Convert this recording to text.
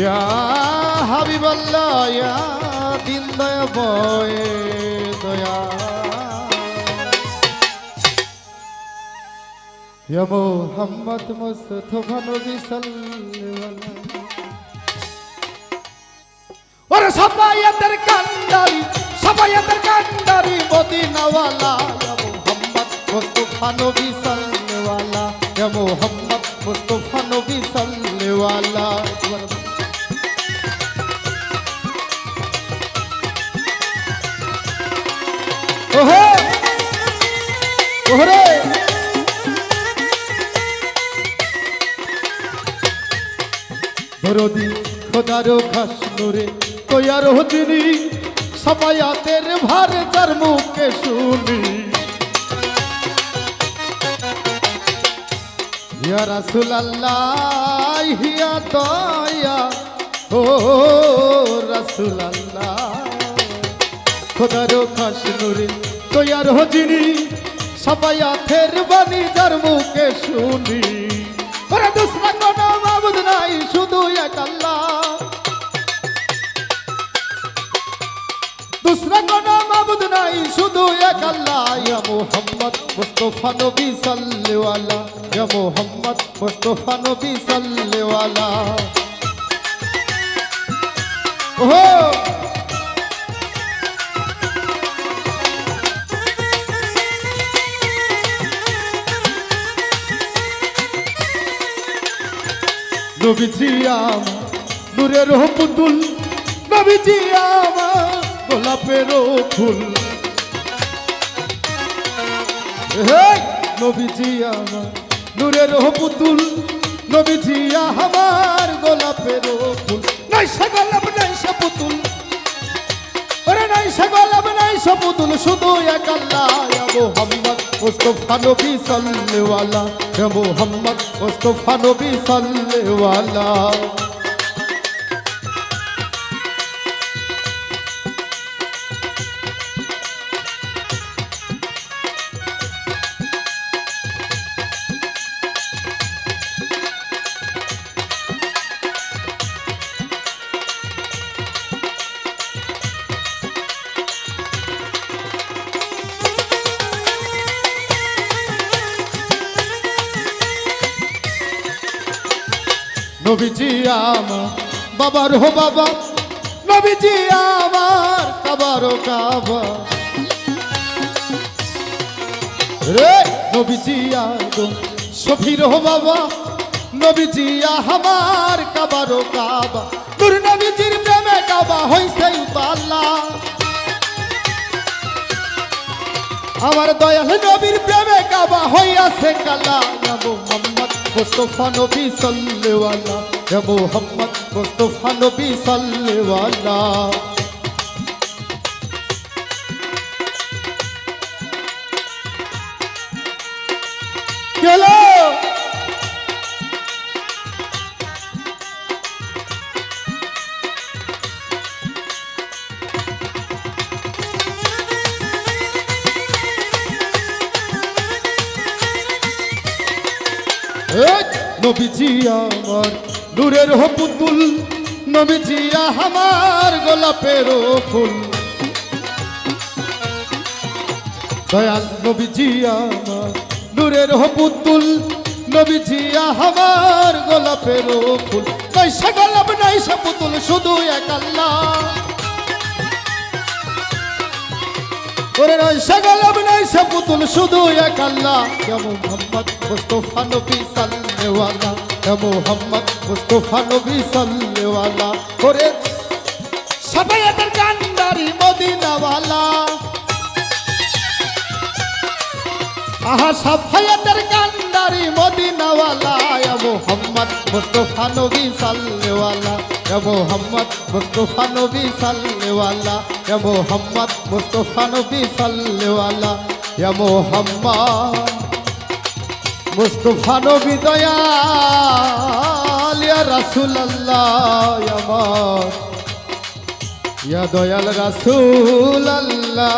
ইয়া হাবিবাল্লাহ ইয়া দিন দয়া বয় দয়া ইয়া মুহাম্মদ মুস্তাফা নবী সাল্লাল্লাহু ওরে সবাইয়াতের কান্ডারি সবাইয়াতের কান্ডারি মদিনাওয়ালা ইয়া মুহাম্মদ মুস্তাফা নবী সাল্লাল্লাহু ইয়া মুহাম্মদ মুস্তাফা নবী সাল্লাল্লাহু ওহে দরদি খোদারো খাস নুরে তৈয়ার হতিনি। সবায়াতের ভার যার মুখে শুনি। ইয়া রাসূলুল্লাহ হিয়া দয়া। ও রাসূলুল্লাহ। খোদারো খাস নুরে তৈয়ার হতিনি। সবায়াতের বাণী যার মুখে শুনি। ওরে মাবুদ নাই, শুধু দুসরা কোনো মাবুদ নাই, শুধু এক আল্লাহ। ইয়া মুহাম্মদ মুস্তাফা নবী সাল্লাল্লাহু ইয়া মুহাম্মদ মুস্তাফা নবী সাল্লাল্লাহু ওহো। নবীজি আমার, নূরের পুতুল নবীজি আমার। গোলাপের ফুল। নবীজি আমার, নূরের পুতুল। নবীজি আমার গোলাপের ফুল। নাই সে গোলাপ, নাই সে পুতুল। ওরে নাই সে গোলাপ, নাই সে পুতুল, শুধু এক আল্লাহ মুহাম্মদ। মুস্তাফা নবী ইয়া মুহাম্মদ, মুস্তাফা নবী সাল্লাল্লাহু নবীজি আমার, বাবার হো বাবা। নবীজি আমার কাবারো কাবা। রে নবীজি আদম সফির হো বাবা। নবীজি আমার, কাবারো কাবা। নূর নবীজির প্রেমে কাবা হইছে উতাল্লা আমার দয়াল নবীর প্রেমে কাবা হইয়াছে কালা। ইয়া মোহাম্মদ, মুস্তাফা নবী সাল্লাল্লাহু আলা ইয়া মোহাম্মদ, মুস্তাফা নবী সাল্লাল্লাহু আলা গেল। নবীজি আমার নূরের হো পুতুল নবীজি আমার গোলাপের ফুল। দয়াল নবীজি আমার নূরের হো পুতুল নবীজি আমার গোলাপের ফুল। নাই সে গোলাপ, নাই সে পুতুল, শুধু এক আল্লাহ। ওরে নয় সে গোলাপ নাই সে পুতুল শুধু এক আল্লাহ। মুহাম্মদ মুস্তাফা নবী ইয়া মুহাম্মদ মুস্তাফা নবী ওরে সবাই এদের কান্দারি মদিনাওয়ালা। আহা সাফায়াতের কান্দারি মদিনাওয়ালা। মুহাম্মদ মুস্তাফা নবী ইয়া মুহাম্মদ মুস্তাফা নবী আলা ইয়া মুহাম্মদ মুস্তাফা নবী সাল্লাল্লাহু আলা মোহাম্মদ মুস্তফা নবী দয়াল ইয়া রাসূলুল্লাহ আমার ইয়া দয়াল রাসূলুল্লাহ।